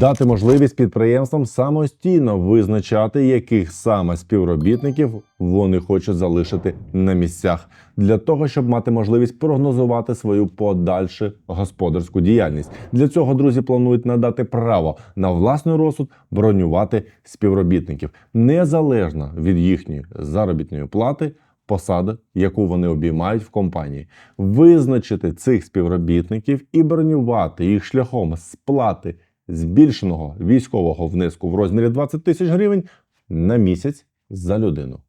Дати можливість підприємствам самостійно визначати, яких саме співробітників вони хочуть залишити на місцях, для того, щоб мати можливість прогнозувати свою подальшу господарську діяльність. Для цього друзі планують надати право на власний розсуд бронювати співробітників незалежно від їхньої заробітної плати. Посади, яку вони обіймають в компанії, визначити цих співробітників і бронювати їх шляхом сплати збільшеного військового внеску в розмірі 20 тисяч гривень на місяць за людину.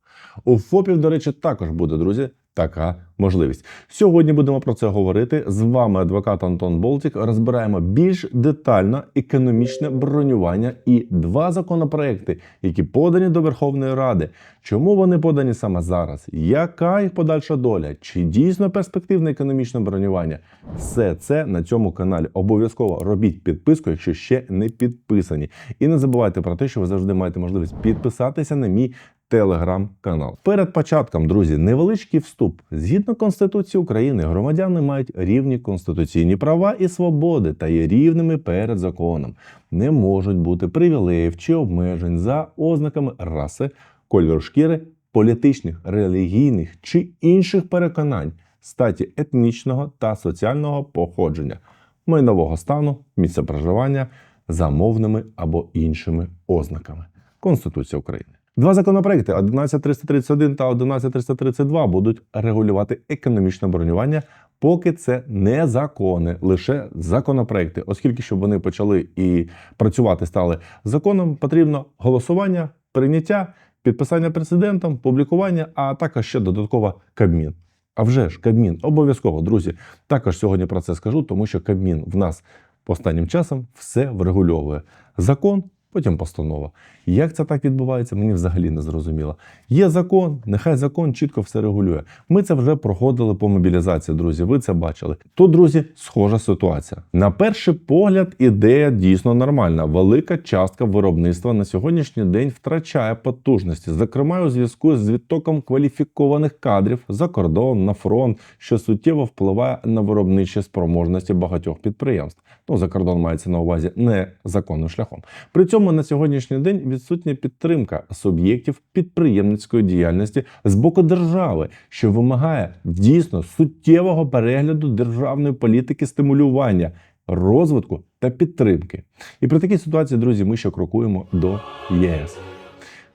У ФОПів, до речі, також буде, друзі, така можливість. Сьогодні будемо про це говорити. З вами адвокат Антон Болтік. Розбираємо більш детально економічне бронювання і два законопроекти, які подані до Верховної Ради. Чому вони подані саме зараз? Яка їх подальша доля? Чи дійсно перспективне економічне бронювання? Все це на цьому каналі. Обов'язково робіть підписку, якщо ще не підписані. І не забувайте про те, що ви завжди маєте можливість підписатися на мій телеграм-канал. Перед початком, друзі, невеличкий вступ. Згідно Конституції України, громадяни мають рівні конституційні права і свободи та є рівними перед законом. Не можуть бути привілеїв чи обмежень за ознаками раси, кольору шкіри, політичних, релігійних чи інших переконань, статі етнічного та соціального походження, майнового стану, місця проживання за мовними або іншими ознаками. Конституція України. Два законопроекти 11331 та 11332 будуть регулювати економічне бронювання, поки це не закони, лише законопроекти. Оскільки щоб вони почали і працювати стали законом, потрібно голосування, прийняття, підписання президентом, публікування, а також ще додатково Кабмін. А вже ж Кабмін обов'язково, друзі. Також сьогодні про це скажу, тому що Кабмін в нас останнім часом все врегульовує. Закон, потім постанова. Як це так відбувається, мені взагалі не зрозуміло. Є закон, нехай закон чітко все регулює. Ми це вже проходили по мобілізації, друзі. Ви це бачили. Тут, друзі, схожа ситуація. На перший погляд, ідея дійсно нормальна. Велика частка виробництва на сьогоднішній день втрачає потужності, зокрема у зв'язку з відтоком кваліфікованих кадрів за кордон на фронт, що суттєво впливає на виробничі спроможності багатьох підприємств. Ну, за кордон мається на увазі не законним шляхом. При цьому на сьогоднішній день відсутня підтримка суб'єктів підприємницької діяльності з боку держави, що вимагає дійсно суттєвого перегляду державної політики стимулювання, розвитку та підтримки. І при такій ситуації, друзі, ми ще крокуємо до ЄС.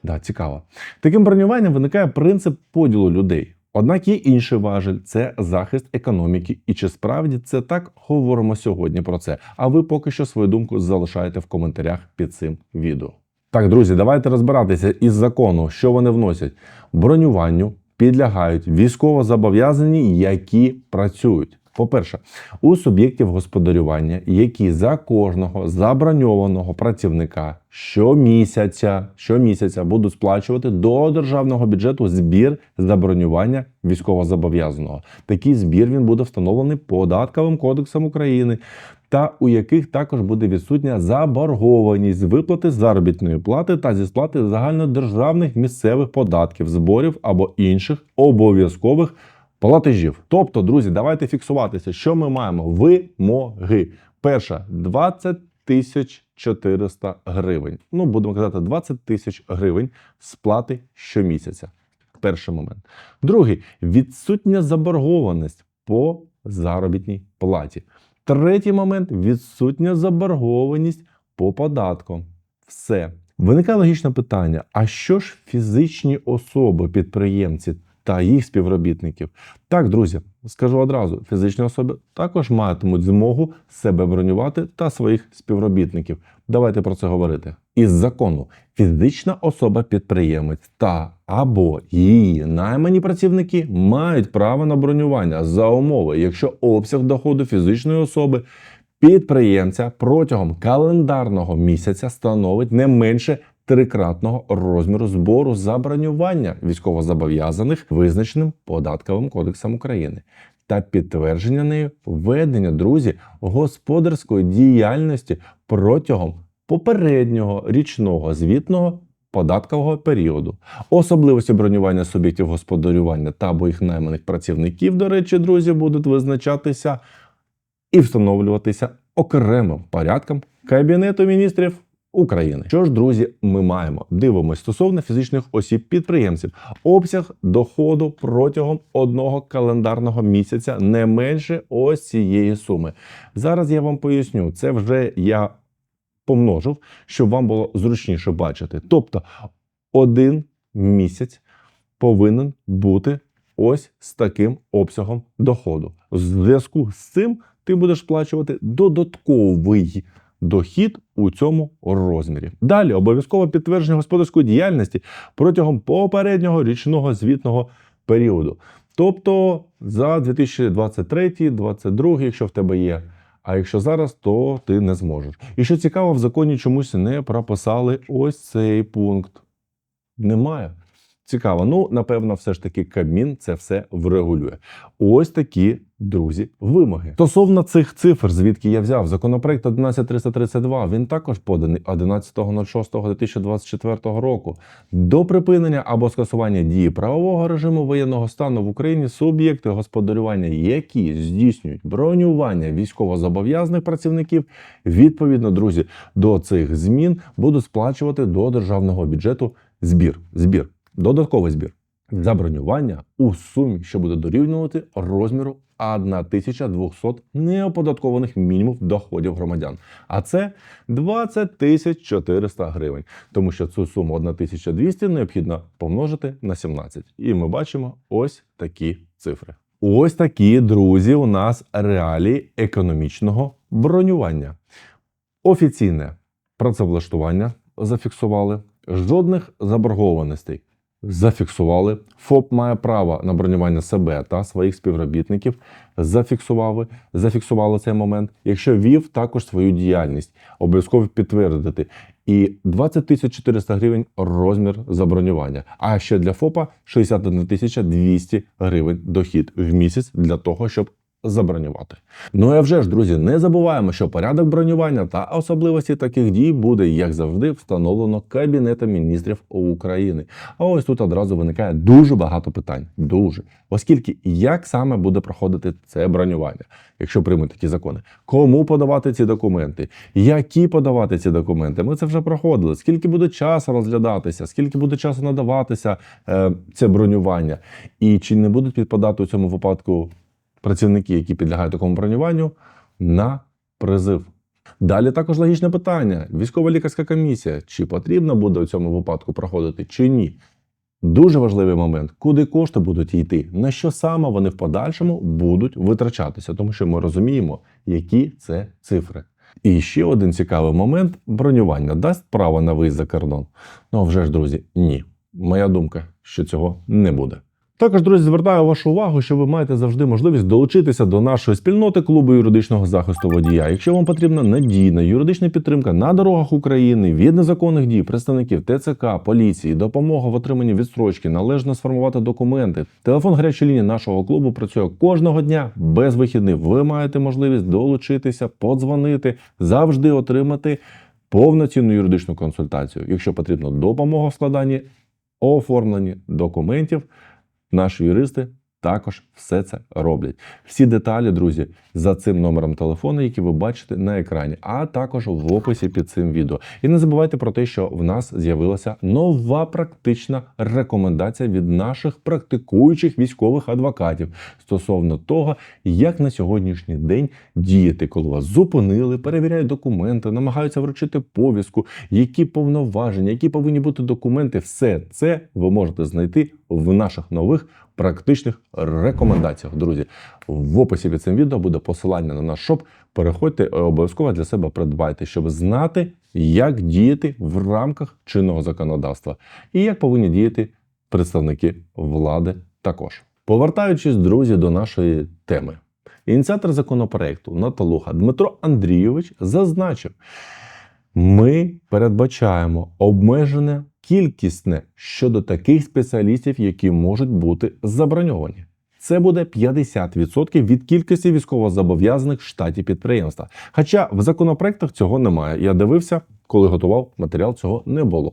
Да, цікаво. Таким бронюванням виникає принцип поділу людей. Однак є інший важель це захист економіки. І чи справді це так говоримо сьогодні про це? А ви поки що свою думку залишаєте в коментарях під цим відео. Так, друзі, давайте розбиратися із закону, що вони вносять. Бронюванню підлягають військовозобов'язані, які працюють. По-перше, у суб'єктів господарювання, які за кожного заброньованого працівника щомісяця, щомісяця будуть сплачувати до державного бюджету збір за бронювання військовозобов'язаного. Такий збір він буде встановлений податковим кодексом України, та у яких також буде відсутня заборгованість виплати заробітної плати та зі сплати загальнодержавних місцевих податків, зборів або інших обов'язкових платежів. Тобто, друзі, давайте фіксуватися, що ми маємо вимоги. Перша 20 тисяч 400 гривень. Ну, будемо казати, 20 тисяч гривень сплати щомісяця. Перший момент. Другий відсутня заборгованість по заробітній платі. Третій момент відсутня заборгованість по податкам. Все. Виникає логічне питання: а що ж фізичні особи, підприємці та їх співробітників? Так, друзі, скажу одразу: фізичні особи також матимуть змогу себе бронювати та своїх співробітників. Давайте про це говорити. Із закону фізична особа-підприємець та або її наймані працівники мають право на бронювання за умови, якщо обсяг доходу фізичної особи підприємця протягом календарного місяця становить не менше трикратного розміру збору за бронювання військовозобов'язаних, визначеним податковим кодексом України. Та підтвердження нею ведення друзі господарської діяльності протягом попереднього річного звітного податкового періоду. Особливості бронювання суб'єктів господарювання та або їх найманих працівників, до речі, друзі, будуть визначатися і встановлюватися окремим порядком Кабінету міністрів України. Що ж, друзі, ми маємо дивимось стосовно фізичних осіб підприємців. Обсяг доходу протягом одного календарного місяця не менше ось цієї суми. Зараз я вам поясню, це вже я помножив, щоб вам було зручніше бачити. Тобто, один місяць повинен бути ось з таким обсягом доходу. В зв'язку з цим ти будеш сплачувати додатковий дохід у цьому розмірі. Далі обов'язково підтвердження господарської діяльності протягом попереднього річного звітного періоду. Тобто за 2023-2022, якщо в тебе є. А якщо зараз, то ти не зможеш. І що цікаво, в законі чомусь не прописали ось цей пункт. Немає. Цікаво. Ну, напевно, все ж таки Кабмін це все врегулює. Ось такі, друзі, вимоги. Стосовно цих цифр, звідки я взяв, законопроект 11332, він також поданий 11.06.2024 року. До припинення або скасування дії правового режиму воєнного стану в Україні суб'єкти господарювання, які здійснюють бронювання військовозобов'язаних працівників, відповідно, друзі, до цих змін будуть сплачувати до державного бюджету збір. Збір. Додатковий збір за бронювання у сумі, що буде дорівнювати розміру 1200 неоподаткованих мінімум доходів громадян. А це 20 тисяч 400 гривень, тому що цю суму 1200 необхідно помножити на 17. І ми бачимо ось такі цифри. Ось такі, друзі, у нас реалії економічного бронювання. Офіційне працевлаштування зафіксували, жодних заборгованостей зафіксували. ФОП має право на бронювання себе та своїх співробітників. Зафіксували, зафіксували цей момент. Якщо вів також свою діяльність, обов'язково підтвердити. І 20 тисяч 400 гривень розмір забронювання. А ще для ФОПа 61 тисяча 200 гривень дохід в місяць для того, щоб забронювати. Ну і вже ж, друзі, не забуваємо, що порядок бронювання та особливості таких дій буде, як завжди, встановлено Кабінетом міністрів України. А ось тут одразу виникає дуже багато питань. Дуже. Оскільки як саме буде проходити це бронювання, якщо приймуть такі закони, кому подавати ці документи, які подавати ці документи? Ми це вже проходили. Скільки буде часу розглядатися, скільки буде часу надаватися е, це бронювання, і чи не будуть підпадати у цьому випадку працівники, які підлягають такому бронюванню, на призив. Далі також логічне питання: військова лікарська комісія, чи потрібно буде у цьому випадку проходити, чи ні. Дуже важливий момент, куди кошти будуть йти, на що саме вони в подальшому будуть витрачатися, тому що ми розуміємо, які це цифри. І ще один цікавий момент: бронювання дасть право на виїзд за кордон. Ну вже ж, друзі, ні. Моя думка, що цього не буде. Також, друзі, звертаю вашу увагу, що ви маєте завжди можливість долучитися до нашої спільноти клубу юридичного захисту водія. Якщо вам потрібна надійна юридична підтримка на дорогах України від незаконних дій представників ТЦК, поліції, допомога в отриманні відстрочки, належно сформувати документи. Телефон гарячої лінії нашого клубу працює кожного дня без вихідних. Ви маєте можливість долучитися, подзвонити, завжди отримати повноцінну юридичну консультацію. Якщо потрібна допомога в складанні, оформленні документів. Наші юристи також все це роблять. Всі деталі, друзі, за цим номером телефону, який ви бачите на екрані, а також в описі під цим відео. І не забувайте про те, що в нас з'явилася нова практична рекомендація від наших практикуючих військових адвокатів стосовно того, як на сьогоднішній день діяти, коли вас зупинили, перевіряють документи, намагаються вручити повістку, які повноваження, які повинні бути документи. Все це ви можете знайти в наших нових практичних рекомендаціях. Друзі, в описі під цим відео буде посилання на наш шоп. Переходьте обов'язково для себе придбайте, щоб знати, як діяти в рамках чинного законодавства і як повинні діяти представники влади також. Повертаючись, друзі, до нашої теми. Ініціатор законопроекту Наталуха Дмитро Андрійович зазначив, ми передбачаємо обмежене кількісне щодо таких спеціалістів, які можуть бути заброньовані. Це буде 50% від кількості військовозобов'язаних в штаті підприємства. Хоча в законопроектах цього немає. Я дивився, коли готував матеріал, цього не було.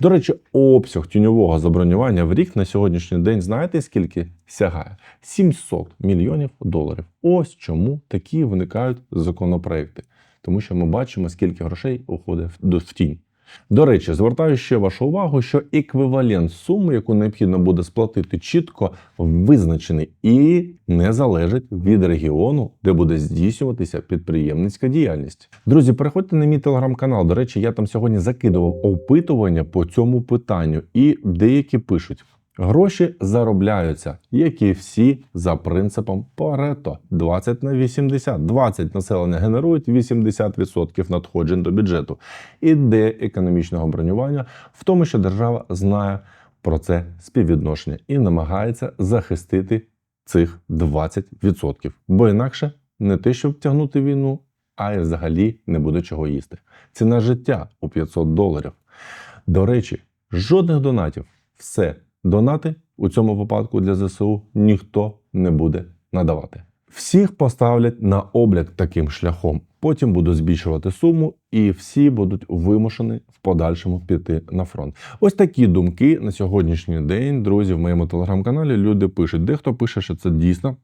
До речі, обсяг тіньового забронювання в рік на сьогоднішній день знаєте скільки сягає? 700 мільйонів доларів. Ось чому такі виникають законопроекти. Тому що ми бачимо, скільки грошей уходить в- тінь. До речі, звертаю ще вашу увагу, що еквівалент суми, яку необхідно буде сплатити, чітко визначений і не залежить від регіону, де буде здійснюватися підприємницька діяльність. Друзі, переходьте на мій телеграм-канал. До речі, я там сьогодні закидував опитування по цьому питанню, і деякі пишуть. Гроші заробляються, як і всі, за принципом Парето 20 на 80. 20 населення генерують 80% надходжень до бюджету. Ідея економічного бронювання в тому, що держава знає про це співвідношення і намагається захистити цих 20%. Бо інакше не те, щоб втягнути війну, а й взагалі не буде чого їсти. Ціна життя у 500 доларів. До речі, жодних донатів. Все, донати у цьому випадку для ЗСУ ніхто не буде надавати. Всіх поставлять на облік таким шляхом. Потім будуть збільшувати суму, і всі будуть вимушені в подальшому піти на фронт. Ось такі думки на сьогоднішній день, друзі, в моєму телеграм-каналі люди пишуть. Дехто пише, що це дійсно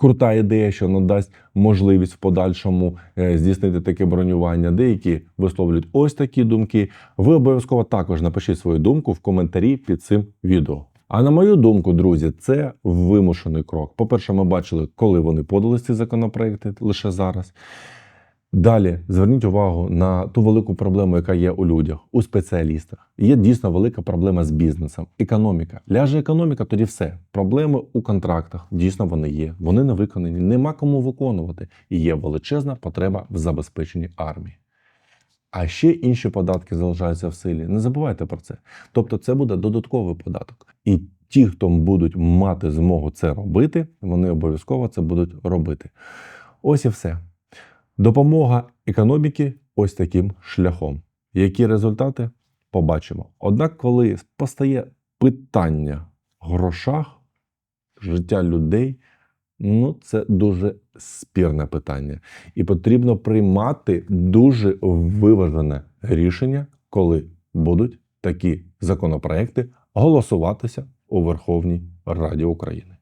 крута ідея, що надасть можливість в подальшому е, здійснити таке бронювання. Деякі висловлюють ось такі думки. Ви обов'язково також напишіть свою думку в коментарі під цим відео. А на мою думку, друзі, це вимушений крок. По-перше, ми бачили, коли вони подали ці законопроекти лише зараз. Далі зверніть увагу на ту велику проблему, яка є у людях, у спеціалістах. Є дійсно велика проблема з бізнесом, економіка. Ляже економіка, тоді все. Проблеми у контрактах дійсно вони є. Вони не виконані, нема кому виконувати. І є величезна потреба в забезпеченні армії. А ще інші податки залишаються в силі. Не забувайте про це. Тобто, це буде додатковий податок. І ті, хто будуть мати змогу це робити, вони обов'язково це будуть робити. Ось і все. Допомога економіки ось таким шляхом. Які результати побачимо. Однак, коли постає питання в грошах, життя людей, ну це дуже спірне питання. І потрібно приймати дуже виважене рішення, коли будуть такі законопроекти голосуватися у Верховній Раді України.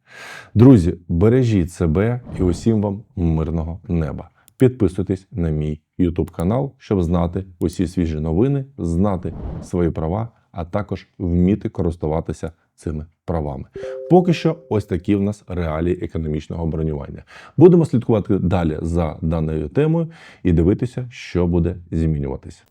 Друзі, бережіть себе і усім вам мирного неба. Підписуйтесь на мій YouTube канал, щоб знати усі свіжі новини, знати свої права, а також вміти користуватися цими правами. Поки що, ось такі в нас реалії економічного бронювання. Будемо слідкувати далі за даною темою і дивитися, що буде змінюватися.